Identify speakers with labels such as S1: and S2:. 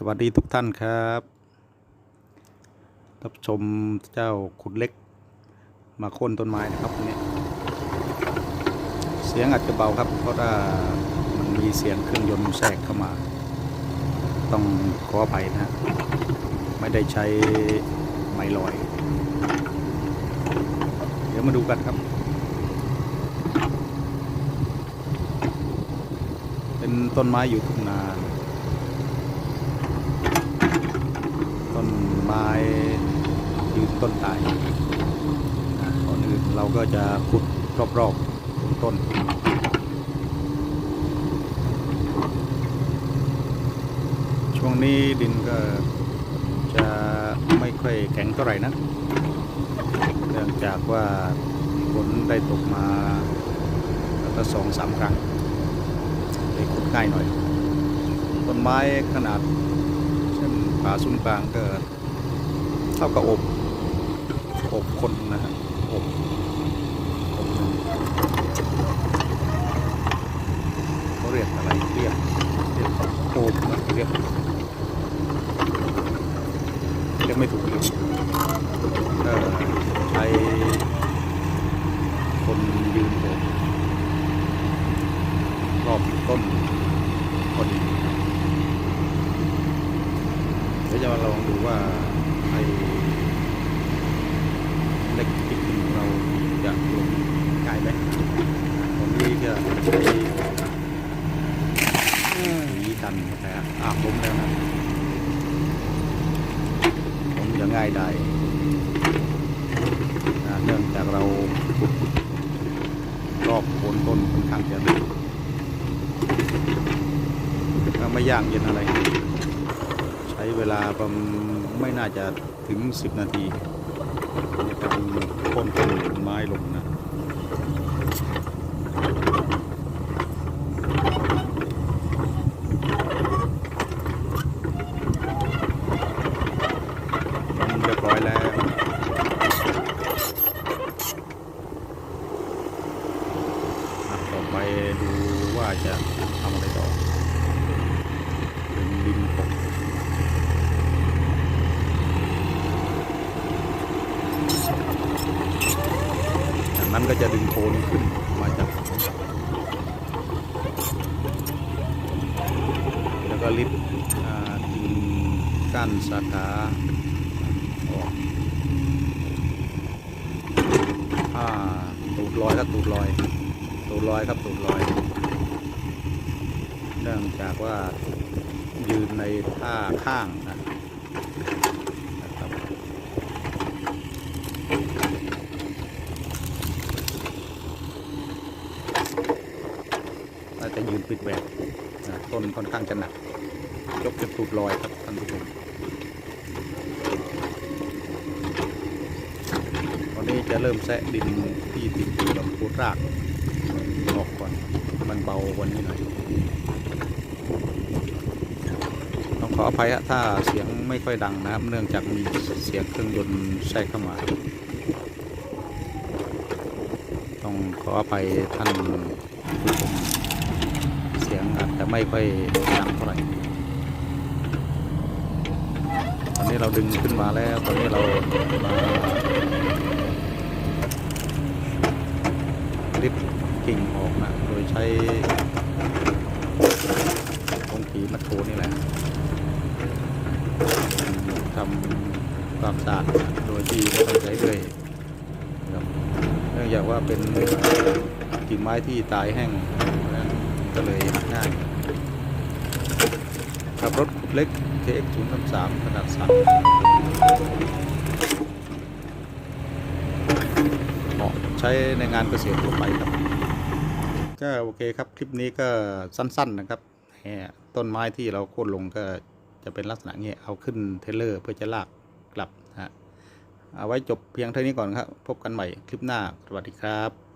S1: สวัสดีทุกท่านครับรับชมเจ้าขุดเล็ก มาโค่นต้นไม้นะครับวันนี้เสียงอาจจะเบาครับ เพราะว่ามันมีเสียงเครื่องยนต์แทรกเข้ามา ต้องขออภัยนะฮะไม่ได้ใช้ไม้ลอย เดี๋ยวมาดูกันครับ เป็นต้นไม้อยู่ทุ่งนา ต้น ไม้ยืนต้นตายก่อนอื่นเราก็จะขุดรอบๆต้นช่วงนี้ดินก็จะไม่ค่อยแข็งเท่าไหร่นะเนื่องจากว่าฝนได้ตกมาแล้วก็สองสามครั้งเลยขุดง่ายหน่อยต้นไม้ขนาดเช่นผาศูนย์กลางก็ เท่ากับอกอบคนนะฮะอบเขาเรียกอะไรเรียกเรียกโอบนะเรียกเรียกไม่ถูกเลยก็ใช้คนยืนอบรอบต้นพอดีเดี๋ยวจะมาลองดูว่า เล็กติดของเราจะลงง่ายไหมตอนนี้ก็ใช้หวีดันนะฮะอ้าวล้มแล้วนะผมจะง่ายได้เนื่องจากเรารอบโคนต้นค่อนข้างจะลึกก็ไม่ยากเย็นอะไร เวลาประมาณไม่น่าจะถึง 10 นาทีในการโค่นต้นไม้ลงนะลงเรียบร้อยแล้วอะต่อไปดูว่าจะทำอะไรต่อดึงดินปก จาก นั้นก็จะดึงโคนขึ้นมาจากแล้วก็ลิฟต์กิ่งก้านสาขาออกอ่าตูดลอยครับตูดลอย ตูดลอยครับตูดลอยเนื่องจากว่ายืนในท่าข้างนะนะครับ น่า จะยืนปิดแบบต้นค่อนข้างจะหนักยกจะตูดลอยครับท่านผู้ชมวันนี้จะเริ่มแซะดินที่ติดอยู่กับโคตรากออกก่อนมันเบาว่านี้หน่อยต้องขออภัยฮะถ้าเสียงไม่ค่อยดังนะครับ เนื่องจากมีเสียงเครื่องยนต์แทรกเข้ามา ต้องขออภัยท่านผู้ชม สียงอาจจะไม่ค่อยดังเท่าไหร่ตอนนี้เราดึงขึ้นมาแล้ว ตอนนี้เรามาริบกิ่งออกนะ โดยใช้ตรงขีมัดโถนี่แหละทำความสะอาดโดยที่ไม่ต้องใช้เลยนะครับเนื่องจากว่าเป็นกิ่งไม้ที่ตายแห้ง ก็เลยหักง่ายขับรถเล็ก KX 0 3 3ขนาด3เหมาะใช้ในงานเกษตรทั่วไปครับ ก็โอเคครับ คลิปนี้ก็สั้นๆนะครับต้นไม้ที่เราโค่นลงก็จะเป็นลักษณะนี้เอาขึ้นเทเลอร์เพื่อจะลากกลับฮะเอาไว้จบเพียงเท่านี้ก่อนครับ พบกันใหม่คลิปหน้า สวัสดีครับ